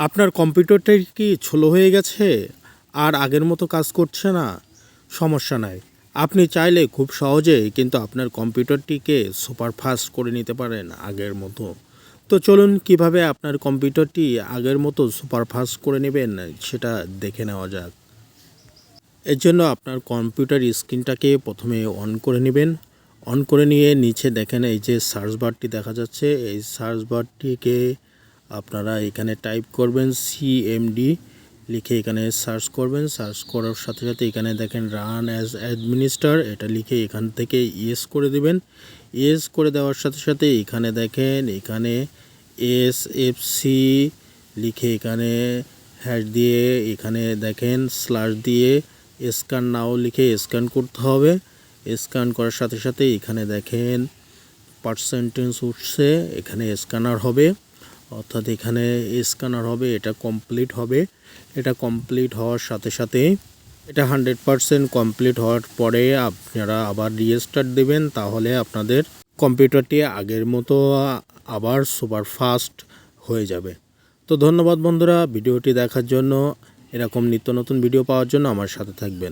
আপনার কম্পিউটারটা কি ছোলো হয়ে গেছে? আর আগের মতো কাজ করছে না? সমস্যা নাই। আপনি চাইলে খুব সহজেই কিন্তু আপনার কম্পিউটারটিকে সুপারফাস্ট করে নিতে পারেন আগের মতো। তো চলুন কীভাবে আপনার কম্পিউটারটি আগের মতো সুপারফাস্ট করে নেবেন সেটা দেখে নেওয়া যাক। এর জন্য আপনার কম্পিউটার স্ক্রিনটাকে প্রথমে অন করে নেবেন। অন করে নিয়ে নিচে দেখেন এই যে সার্চ বারটি দেখা যাচ্ছে। এই সার্চ বারটিকে আপনারা এখানে টাইপ করবেন সিএমডি লিখে এখানে সার্চ করবেন। সার্চ করার সাথে সাথে এখানে দেখেন রান অ্যাজ অ্যাডমিনিস্টার এটা লিখে এখান থেকে ইয়েস করে দিবেন। ইয়েস করে দেওয়ার সাথে সাথে এখানে দেখেন, এখানে এস এফ সি লিখে এখানে হ্যাশ দিয়ে এখানে দেখেন স্ল্যাশ দিয়ে স্ক্যান নাও লিখে স্ক্যান করতে হবে। স্ক্যান করার সাথে সাথে এখানে দেখেন পার্সেন্টেজ উঠছে, এখানে স্ক্যানার হবে। অর্থাৎ এখানে স্ক্যানার হবে, এটা কমপ্লিট হবে। এটা কমপ্লিট হওয়ার সাথে সাথে এটা হান্ড্রেড পারসেন্ট কমপ্লিট হওয়ার পরে আপনারা আবার রিস্টার্ট দেবেন, তাহলে আপনাদের কম্পিউটারটি আগের মতো আবার সুপার ফাস্ট হয়ে যাবে। তো ধন্যবাদ বন্ধুরা, ভিডিওটি দেখার জন্য। এরকম নিত্য নতুন ভিডিও পাওয়ার জন্য আমার সাথে থাকবেন।